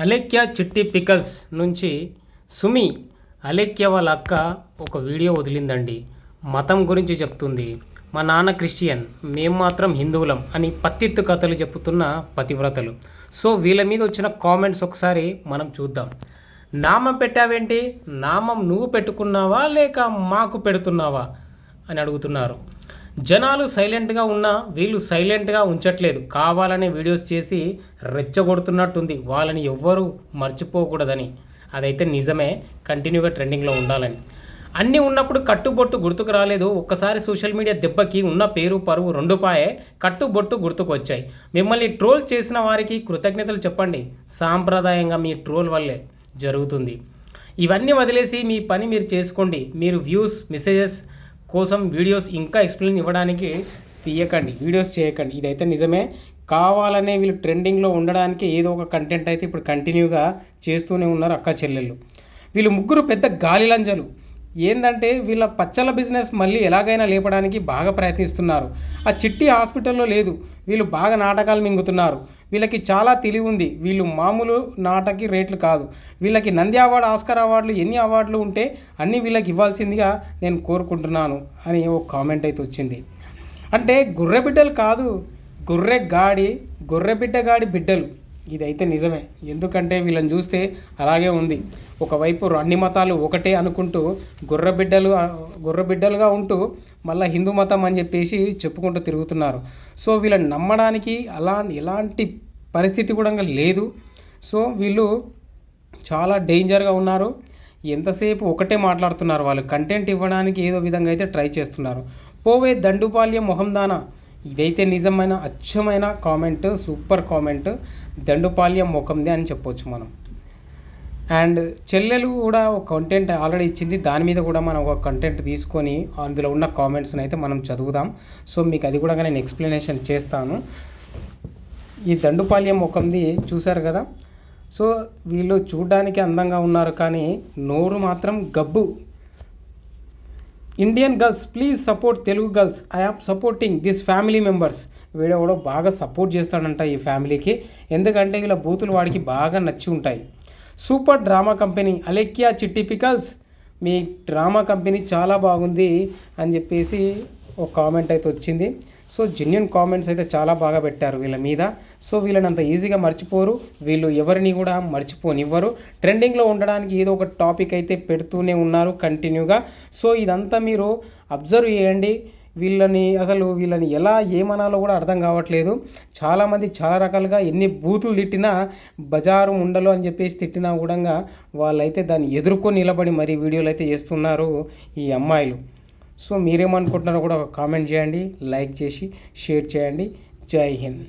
అలేఖ్య చిట్టి పికల్స్ నుంచి సుమి అలేఖ్య వాళ్ళ అక్క ఒక వీడియో వదిలిందండి. మతం గురించి చెప్తుంది. మా నాన్న క్రిస్టియన్ మేము మాత్రం హిందువులం అని పత్తిత్తు కథలు చెప్తున్న పతివ్రతలు. సో వీళ్ళ మీద వచ్చిన కామెంట్స్ ఒకసారి మనం చూద్దాం. నామం పెట్టావేంటి? నామం నువ్వు పెట్టుకున్నావా లేక మాకు పెడుతున్నావా? అని అడుగుతున్నారు. జనాలు సైలెంట్గా ఉన్నా వీళ్ళు సైలెంట్గా ఉంచట్లేదు. కావాలనే వీడియోస్ చేసి రెచ్చగొడుతున్నట్టుంది. వాళ్ళని ఎవ్వరూ మర్చిపోకూడదని. అదైతే నిజమే. కంటిన్యూగా ట్రెండింగ్లో ఉండాలని. అన్నీ ఉన్నప్పుడు కట్టుబొట్టు గుర్తుకు రాలేదు. ఒక్కసారి సోషల్ మీడియా దెబ్బకి ఉన్న పేరు పరువు రెండు పాయే కట్టుబొట్టు గుర్తుకు వచ్చాయి మిమ్మల్ని ట్రోల్ చేసిన వారికి కృతజ్ఞతలు చెప్పండి. సాంప్రదాయంగా మీ ట్రోల్ వల్లే జరుగుతుంది. ఇవన్నీ వదిలేసి మీ పని మీరు చేసుకోండి. మీరు వ్యూస్ మెసేజెస్ కోసం వీడియోస్ ఇంకా ఎక్స్ప్లెయిన్ ఇవ్వడానికి తీయకండి వీడియోస్ చేయకండి. ఇదైతే నిజమే. కావాలనే వీళ్ళు ట్రెండింగ్లో ఉండడానికి ఏదో ఒక కంటెంట్ అయితే ఇప్పుడు కంటిన్యూగా చేస్తూనే ఉన్నారు అక్క చెల్లెళ్ళు. వీళ్ళు ముగ్గురు పెద్ద గాలిలంజలు. ఏంటంటే వీళ్ళ పచ్చల బిజినెస్ మళ్ళీ ఎలాగైనా లేపడానికి బాగా ప్రయత్నిస్తున్నారు. ఆ చిట్టి హాస్పిటల్లో లేదు. వీళ్ళు బాగా నాటకాలు మింగుతున్నారు. వీళ్ళకి చాలా తెలివి ఉంది వీళ్ళు మామూలు నాటకి రేట్లు కాదు. వీళ్ళకి నంది అవార్డు ఆస్కర్ అవార్డులు ఎన్ని అవార్డులు ఉంటే అన్నీ వీళ్ళకి ఇవ్వాల్సిందిగా నేను కోరుకుంటున్నాను అని ఒక కామెంట్ అయితే వచ్చింది. అంటే గొర్రె బిడ్డలు కాదు గొర్రె గాడి గొర్రె బిడ్డ గాడి బిడ్డలు. ఇదైతే నిజమే. ఎందుకంటే వీళ్ళని చూస్తే అలాగే ఉంది. ఒకవైపు అన్ని మతాలు ఒకటే అనుకుంటూ గుర్రబిడ్డలు గుర్రబిడ్డలుగా ఉంటూ మళ్ళీ హిందూ మతం అని చెప్పేసి చెప్పుకుంటూ తిరుగుతున్నారు. సో వీళ్ళని నమ్మడానికి అలా ఎలాంటి పరిస్థితి కూడా లేదు. సో వీళ్ళు చాలా డేంజర్గా ఉన్నారు. ఎంతసేపు ఒకటే మాట్లాడుతున్నారు వాళ్ళు. కంటెంట్ ఇవ్వడానికి ఏదో విధంగా అయితే ట్రై చేస్తున్నారు. పోవే దండుపాల్యం మొహందానా? ఇదైతే నిజమైన అచ్చమైన కామెంట్ సూపర్ కామెంట్ దండుపాల్యం ముఖందే అని చెప్పొచ్చు మనం. అండ్ చెల్లెలు కూడా ఒక కంటెంట్ ఆల్రెడీ ఇచ్చింది. దాని మీద కూడా మనం ఒక కంటెంట్ తీసుకొని అందులో ఉన్న కామెంట్స్ని అయితే మనం చదువుదాం. సో మీకు అది కూడా నేను ఎక్స్ప్లెనేషన్ చేస్తాను. ఈ దండుపాల్యం ముఖంది చూశారు కదా? సో వీళ్ళు చూడ్డానికి అందంగా ఉన్నారు కానీ నోరు మాత్రం గబ్బు. Indian girls please support Telugu girls I am supporting this family members వీడు కూడా బాగా సపోర్ట్ చేస్తాడంట ఈ ఫ్యామిలీకి. ఎందుకంటే ఇలా బూతులు వాడికి బాగా నచ్చి ఉంటాయి. సూపర్ డ్రామా కంపెనీ అలెక్యా చిట్టి పికల్స్ మీ డ్రామా కంపెనీ చాలా బాగుంది అని చెప్పేసి ఒక కామెంట్ అయితే వచ్చింది. సో జెన్యున్ కామెంట్స్ అయితే చాలా బాగా పెట్టారు వీళ్ళ మీద. సో వీళ్ళని అంత ఈజీగా మర్చిపోరు. వీళ్ళు ఎవరిని కూడా మర్చిపోనివ్వరు. ట్రెండింగ్లో ఉండడానికి ఏదో ఒక టాపిక్ అయితే పెడుతూనే ఉన్నారు కంటిన్యూగా సో ఇదంతా మీరు అబ్జర్వ్ చేయండి. వీళ్ళని అసలు వీళ్ళని ఎలా ఏమనాలో కూడా అర్థం కావట్లేదు. చాలామంది చాలా రకాలుగా ఎన్ని బూతులు తిట్టినా బజారు ఉండలు అని చెప్పేసి తిట్టినా కూడా వాళ్ళైతే దాన్ని ఎదుర్కొని నిలబడి మరి వీడియోలు అయితే చేస్తున్నారు ఈ అమ్మాయిలు. సో మీరేమనుకుంటున్నారో కూడా ఒక కామెంట్ చేయండి లైక్ చేసి షేర్ చేయండి. జై హింద్.